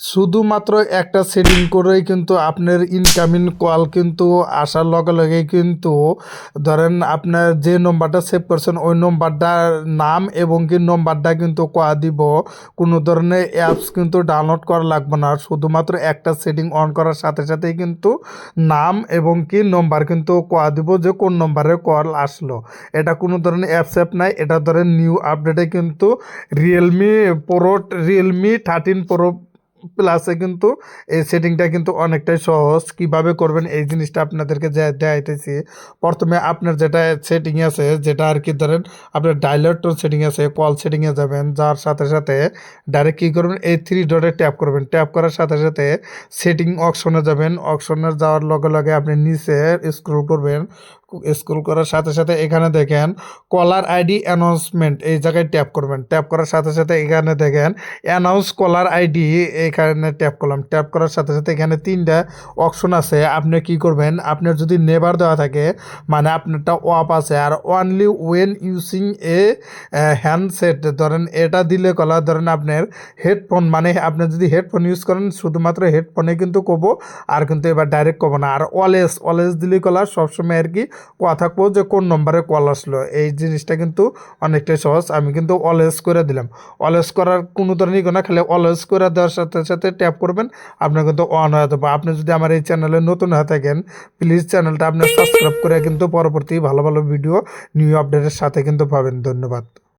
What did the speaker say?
শুধুমাত্র একটা সেটিং করেই কিন্তু আপনার ইনকামিং কল কিন্তু আসার লগে লগে কিন্তু ধরেন আপনার যে নম্বরটা সেভ করছেন, ওই নম্বরটার নাম এবং কি নম্বরটা কিন্তু কোয়া দিব। কোনো ধরনের অ্যাপস কিন্তু ডাউনলোড করা লাগবে না। শুধুমাত্র একটা সেটিং অন করার সাথে সাথেই কিন্তু নাম এবং কি নম্বর কিন্তু কোয়া দিব যে কোন নম্বরে কল আসলো। এটা কোনো ধরনের অ্যাপস অ্যাপ নাই। এটা ধরেন নিউ আপডেটে কিন্তু Realme pro Realme thirteen pro প্লাসে কিন্তু এই সেটিংটা কিন্তু অনেকটাই সহজ। কীভাবে করবেন? এই জিনিসটা আপনাদেরকে দেখাইতেছি। প্রথমে আপনার যেটা সেটিং আছে, যেটা আর কি ধরেন আপনার ডায়লট সেটিং আছে কল সেটিংয়ে যাবেন, যার সাথে সাথে ডাইরেক্ট কী করবেন? এই থ্রি ডটে ট্যাপ করবেন। ট্যাপ করার সাথে সাথে সেটিং অপশনে যাবেন। অপশনে যাওয়ার লগে লগে আপনি নিচে স্ক্রল করবেন। স্ক্রল করার সাথে সাথে এখানে দেখেন কলার আইডি অ্যানাউন্সমেন্ট এই জায়গায় ট্যাপ করবেন। ট্যাপ করার সাথে সাথে এখানে দেখেন অ্যানাউন্স কলার আইডি এখানে ট্যাপ করলাম। ট্যাপ করার সাথে সাথে এখানে তিনটা অপশন আছে। আপনি কি করবেন? আপনার যদি নেবার দেওয়া থাকে মানে আপনারটা অফ আছে, আর only when using a handset ধরেন এটা দিলে কলা, ধরেন আপনার হেডফোন মানে আপনি যদি হেডফোন ইউজ করেন, শুধুমাত্র হেডফোনে কিন্তু কব আর কিন্তু এবার ডাইরেক্ট কব না। আর অলএস অলএস দিলে কলা, সবসময় আর কি থাকব যে কোন নম্বরে কল আসলো। এই জিনিসটা কিন্তু অনেকটাই সহজ। আমি কিন্তু অলএস করে দিলাম। অলএস করার কোনো ধরনের না, খালি অলএস করে দেওয়ার সাথে সাথে ট্যাপ করবেন, আপনার কিন্তু অন হয়ে যাবে। আপনি যদি আমার এই চ্যানেলে নতুন হয়ে থাকেন প্লিজ চ্যানেলটা আপনি সাবস্ক্রাইব করে কিন্তু পরবর্তী ভালো ভালো ভিডিও নিউ আপডেটের সাথে কিন্তু পাবেন। ধন্যবাদ।